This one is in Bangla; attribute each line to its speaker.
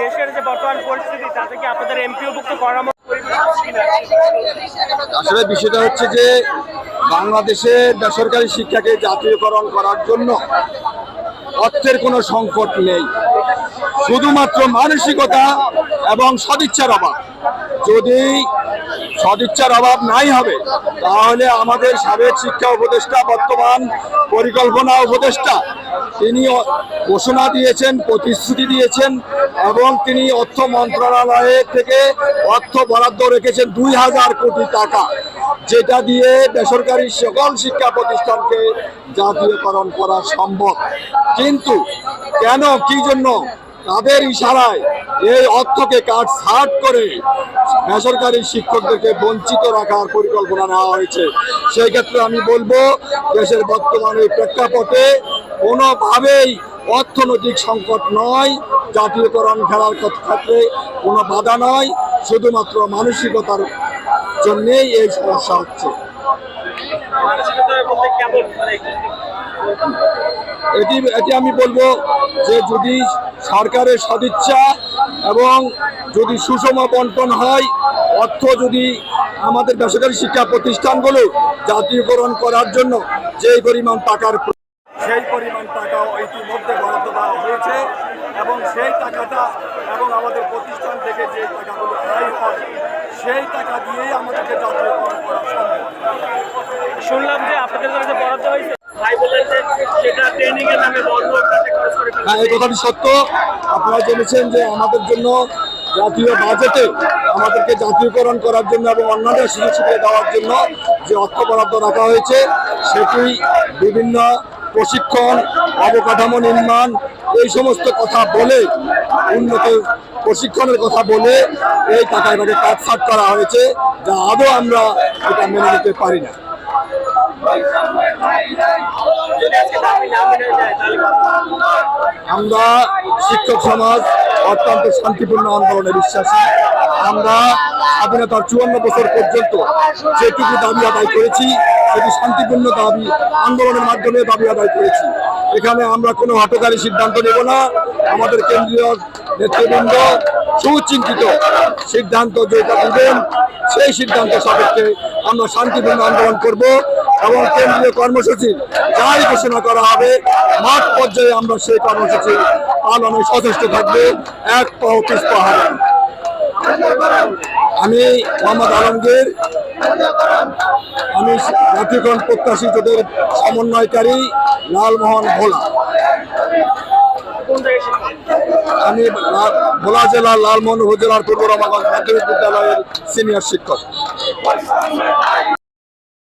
Speaker 1: দেশের যে বর্তমান পরিস্থিতি, তাতে কি আপনাদের এমপিওভুক্ত করার?
Speaker 2: আসলে বিষয়টা হচ্ছে যে বাংলাদেশে বেসরকারি শিক্ষাকে জাতীয়করণ করার জন্য অর্থের কোনো সংকট নেই শুধুমাত্র মানসিকতা এবং সদিচ্ছার অভাব যদি সদিচ্ছার অভাব নাই হবে, তাহলে আমাদের সাবেক শিক্ষা উপদেষ্টা, বর্তমান পরিকল্পনা উপদেষ্টা, তিনি ঘোষণা দিয়েছেন, প্রতিশ্রুতি দিয়েছেন, এবং তিনি অর্থ মন্ত্রণালয়ে থেকে অর্থ বরাদ্দ রেখেছেন দুই হাজার কোটি টাকা, যেটা দিয়ে বেসরকারি সকল শিক্ষা প্রতিষ্ঠানকে জাতীয়করণ করা সম্ভব। কিন্তু কেন, কি জন্য? তাদের ইশারায় এই অর্থকে কাট ছাট করে বেসরকারি শিক্ষকদেরকে বঞ্চিত রাখার পরিকল্পনা নেওয়া হয়েছে। সেই ক্ষেত্রে আমি বলব, দেশের বর্তমানে প্রেক্ষাপটে কোনোভাবেই অর্থনৈতিক সংকট নয়, জাতীয়করণ খেলার ক্ষেত্রে কোনো বাধা নয়, শুধুমাত্র মানসিকতার জন্যেই এই সমস্যা হচ্ছে। এটি এটি আমি বলব যে যদি সরকারের সদিচ্ছা এবং যদি সুষম বন্টন হয় অর্থ যদি আমাদের বেসরকারি শিক্ষা প্রতিষ্ঠানগুলো জাতীয়করণ করার জন্য যেই পরিমাণ টাকার সেই পরিমাণ টাকাও ইতিমধ্যে বরাদ্দ দেওয়া হয়েছে এবং সেই টাকাটা এবং আমাদের প্রতিষ্ঠান থেকে যে টাকাগুলো আয় হয় সেই টাকা দিয়েই আমাদেরকে জাতীয়করণ করা সম্ভব।
Speaker 1: শুনলাম যে আপনাদের যে বরাদ্দ হয়েছে। ভাই বললেন যে সেটা ট্রেনিং এর নামে বন্ধ।
Speaker 2: হ্যাঁ এই কথাটি সত্য। আপনারা জেনেছেন যে আমাদের জন্য জাতীয় বাজেটে আমাদেরকে জাতীয়করণ করার জন্য এবং অন্যান্য সুযোগ সুবিধা দেওয়ার জন্য যে অর্থ বরাদ্দ রাখা হয়েছে, সেটি বিভিন্ন প্রশিক্ষণ, অবকাঠামো নির্মাণ, এই সমস্ত কথা বলে, উন্নত প্রশিক্ষণের কথা বলে এই টাকা এটাকে কাটছাট করা হয়েছে, যা আদৌ আমরা এটা মেনে নিতে পারি না।
Speaker 1: তাহলে
Speaker 2: আমরা শিক্ষক সমাজ অত্যন্ত শান্তিপূর্ণ আন্দোলনে বিশ্বাসী। আমরা স্বাধীনতার চুয়ান্ন বছর পর্যন্ত যেটুকু দাবি আদায় করেছি, সেটি শান্তিপূর্ণ দাবি আন্দোলনের মাধ্যমে দাবি আদায় করেছি। এখানে আমরা কোনো হটকারী সিদ্ধান্ত নেব না। আমাদের কেন্দ্রীয় নেতৃবৃন্দ সুচিন্তিত সিদ্ধান্ত যেটা দিবেন, সেই সিদ্ধান্ত সাপেক্ষে আমরা শান্তিপূর্ণ আন্দোলন করব। এবং কেন্দ্রীয় কর্মসূচি যাই ঘোষণা করা হবে, মাঠ পর্যায়ে আমরা সেই কর্মসূচি পালনে সচেষ্ট থাকবে। এক পিছপা হবে আমি মোহাম্মদ আলমগীর, আমি জাতীয়করণ প্রত্যাশী সমন্বয়কারী লালমোহন ভোলা? আমি ভোলা জেলার লালমোহন উপজেলার পূর্ব রামাগঞ্জ মাধ্যমিক বিদ্যালয়ের সিনিয়র শিক্ষক।